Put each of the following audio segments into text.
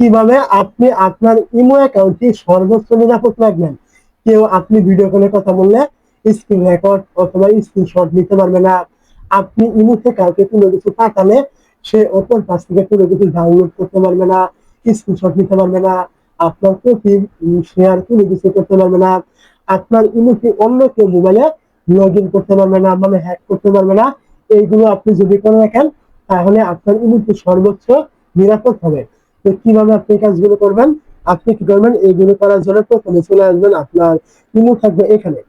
কীভাবে আপনি আপনার ইমো অ্যাকাউন্টটি সর্বোচ্চ নিরাপদ রাখবেন? কেউ আপনি ভিডিও কলে কথা বললে স্ক্রিন রেকর্ড অথবা স্ক্রিনশট নিতে পারবে না। আপনি ইমোতে কাউকে কোনো কিছু পাঠালে সে অপর পাশ থেকে কোনো কিছু ডাউনলোড করতে পারবে না স্ক্রিনশট নিতে পারবে না। আপনার প্রতি শেয়ার কোনো কিছু করতে পারবে না। আপনার ইমোতে অন্য কেউ মোবাইলে লগ করতে পারবে না মানে হ্যাক করতে পারবে না। এইগুলো আপনি যদি করে রাখেন তাহলে আপনার ইমোতে সর্বোচ্চ নিরাপদ হবে। তো কীভাবে আপনি এই কাজগুলো করবেন, আপনি কি করবেন এইগুলো করার জন্য প্রথমে চলে আসবেন আপনার ইমো থাকবে এখানে।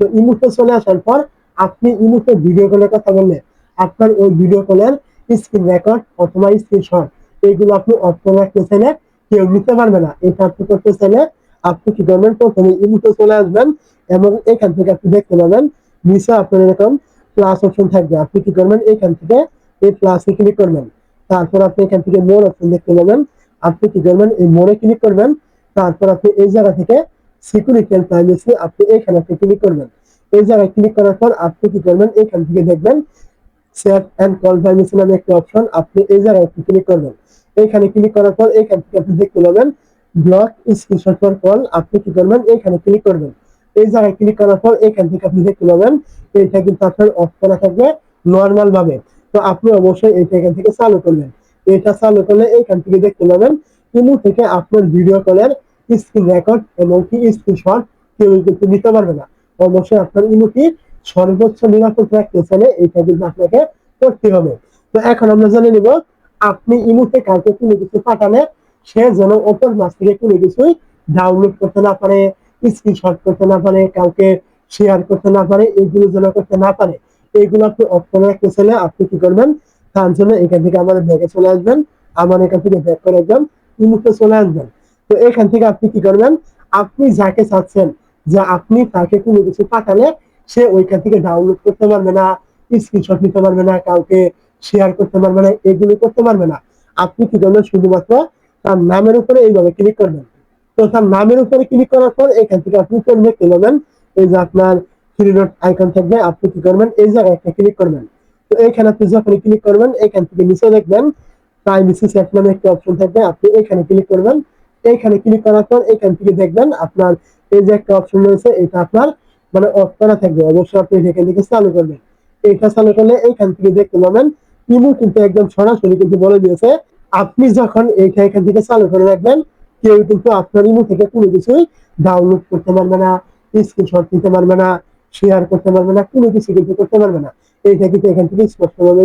তো ইমোতে চলে আসার পর আপনি ইমোতে ভিডিও কলের কথা বললে আপনার ওই ভিডিও কলের স্ক্রিন রেকর্ড অথবা স্ক্রিনশট এইগুলো আপনি করে রাখতে চাইলে কেউ নিতে পারবে না। এটা আপনি করতে চাইলে আপনি কি করবেন, প্রথমে ইমোতে চলে আসবেন এবং এখান থেকে আপনি দেখতে পাবেন নিচে আপনার এরকম প্লাস অপশন থাকবে। আপনি কি করবেন, এখান থেকে এই প্লাসে ক্লিক করবেন। তারপর আপনি এখান থেকে মোর অপশন দেখতে পাবেন। আপনি কি করবেন? এই মোড়ে ক্লিক করবেন, তারপর আপনি এই জায়গা থেকে সিকিউরিটি এন্ড প্রাইভেসি আপনি এখানে আপনি ক্লিক করবেন। এই জায়গায় ক্লিক করার পর আপনি কি করবেন? এখান থেকে দেখবেন সেট এন্ড কল প্রাইভেসি নামে একটা অপশন আপনি এই জায়গায় আপনি ক্লিক করবেন। এইখানে ক্লিক করার পর এখান থেকে আপনি দেখতে পাবেন ব্লক স্ক্রিনশট ফর কল আপনি কি করবেন? এখানে ক্লিক করবেন। এই জায়গায় ক্লিক করার পর এখান থেকে আপনি দেখতে পাবেন, এইটা কিন্তু আপনার অফ করা থাকবে নর্মাল ভাবে। তো আপনি অবশ্যই এটা এখান থেকে চালু করবেন। এটা চালু করলে এখান থেকে দেখতে পাবেন ইমো থেকে আপনার ভিডিও কলের স্ক্রিন রেকর্ড এবং কি স্ক্রিনশট কেউ কিন্তু নিতে পারবে না। অবশ্যই আপনার ইমোটি সর্বোচ্চ নিরাপদ রাখতে চাইলে এটা কিন্তু আপনাকে করতে হবে। তো এখন আমরা জেনে নিব, আপনি ইমোতে কাউকে কোনো কিছু পাঠালে সে যেন ওপর মাছ থেকে কোনো কিছুই ডাউনলোড করতে না পারে স্ক্রিনশট করতে না পারে, কাউকে শেয়ার করতে না পারে এগুলো যেন করতে না পারে। এইগুলো আপনি করে রাখতে চাইলে আপনি কি করবেন তার জন্য এখান থেকে ব্যাগে চলে আসবেন। আমার এখান থেকে করে একদম চলে আসবেন। তো এখান থেকে আপনি কি করবেন? আপনি যাকে চাচ্ছেন যে আপনি তাকে কোনো কিছু পাঠালে সে ওইখান থেকে ডাউনলোড করতে পারবে না স্ক্রিনশট নিতে পারবে না, কাউকে শেয়ার করতে পারবে না, এগুলো করতে পারবে না। আপনি কি করবেন? শুধুমাত্র তার নামের উপরে এইভাবে ক্লিক করবেন। তো তার নামের উপরে ক্লিক করার পর এখান থেকে আপনি করবে কি করবেন এই যে আপনার থ্রি ডট আইকন থাকবে, আপনি কি করবেন? এই জায়গায় একটা ক্লিক করবেন। তো এইখানে আপনি যখন ক্লিক করবেন থেকে নিচে দেখবেন প্রাইভেসি সেট নামে অপশন থাকবে। আপনি এখানে ক্লিক করবেন। এইখানে ক্লিক করার পর এখান থেকে দেখবেন আপনার এই যে একটা অপশন রয়েছে, এটা আপনার মানে অফ করা থাকবে। অবশ্যই আপনি এখান থেকে চালু করবেন। এটা চালু করলে থেকে দেখতে পাবেন কিন্তু একদম সরাসরি কিন্তু বলে দিয়েছে, আপনি যখন এইটা এখান থেকে চালু করে রাখবেন, কেউ কিন্তু আপনার ইমো থেকে কোনো কিছুই ডাউনলোড করতে পারবে না স্ক্রিনশট নিতে পারবে না শেয়ার করতে পারবে না, কোনো কিছু কিন্তু করতে পারবে না। এইটা কিন্তু এখান থেকে স্পষ্টভাবে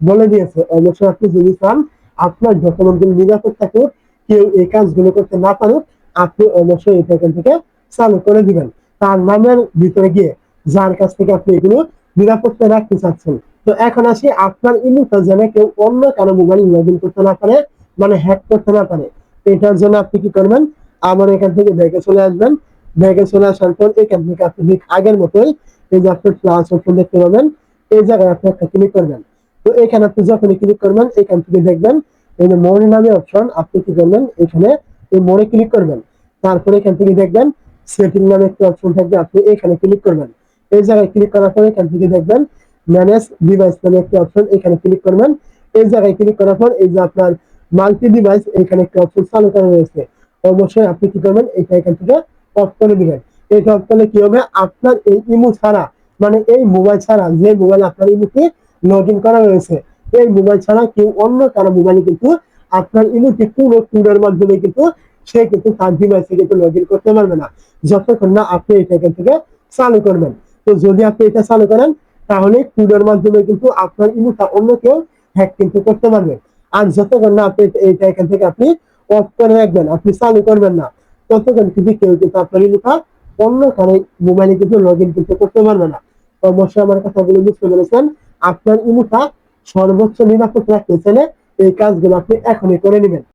বলে দিয়েছে অবশ্যই আপনি যদি চান, আপনার ডকুমেন্টগুলো নিরাপদ থাকুক, কেউ এই কাজগুলো করতে না পারুক, আপনি অবশ্যই এটা এখান থেকে চালু করে দিবেন। তার নামের ভিতরে গিয়ে যার কাছ থেকে আপনি এগুলো নিরাপত্তা রাখতে চাচ্ছেন। তো এখন আসি, আপনার ইমেলটা যেন কেউ অন্য কারও মোবাইল লগ ইন করতে না পারে মানে হ্যাক করতে না পারে। এটার জন্য আপনি কি করবেন? আমার এখান থেকে ব্যাগে চলে আসবেন। ব্যাগে চলে আসার পর এখান থেকে আপনি ঠিক আগের মতোই এই যে আপনার প্লাস অপশন দেখতে পাবেন। এই জায়গায় আপনি একটা ক্লিক করবেন। তো এখানে আপনি যখনই ক্লিক করবেন, এখান থেকে দেখবেন, এই যে মোড় নামে অপশন আপনি কি করবেন? এখানে এই মোড়ে ক্লিক করবেন। তারপরে এখান থেকে দেখবেন সেটিং নামে একটা অপশন থাকবে, আপনি এখানে ক্লিক করবেন। এই জায়গায় ক্লিক করার পর এখান থেকে দেখবেন ম্যানেজ ডিভাইস নামে একটা অপশন এখানে ক্লিক করবেন। এই জায়গায় ক্লিক করার পর, এই যে আপনার মাল্টি ডিভাইস এখানে একটা অপশন চালু করা রয়েছে। অবশ্যই আপনি কি করবেন, এটা এখান থেকে অফ করে দিবেন। এটা অফ করলে কি হবে? আপনার এই ইমো ছাড়া মানে এই মোবাইল ছাড়া যে মোবাইল আপনার ইমোতে লগ ইন করা রয়েছে, এই মোবাইল ছাড়া কেউ অন্য কারও মোবাইলে কিন্তু আপনার ইমোতে কোনো কোডের মাধ্যমে কিন্তু সে কিন্তু তার ডিভাইসে কিন্তু লগ ইন করতে পারবে না। যতক্ষণ না আপনি এটা এখান থেকে চালু করবেন। তো যদি আপনি এটা চালু করেন, তাহলে কোডের মাধ্যমে কিন্তু আপনার ইমোটা অন্য কেউ হ্যাক কিন্তু করতে পারবে। আর যতক্ষণ না আপনি এটা এখান থেকে আপনি অফ করে রাখবেন, আপনি চালু করবেন না, ততক্ষণ কিন্তু কেউ কিন্তু আপনার ইমোটা অন্য কারও মোবাইলে কিন্তু লগ ইন কিন্তু করতে পারবে না। অবশ্যই আমার কথাগুলো বুঝতে পেরেছেন। আপনার ইমুটা সর্বোচ্চ নিরাপদ রাখতে চাইলে এই কাজগুলো আপনি এখনই করে নেবেন।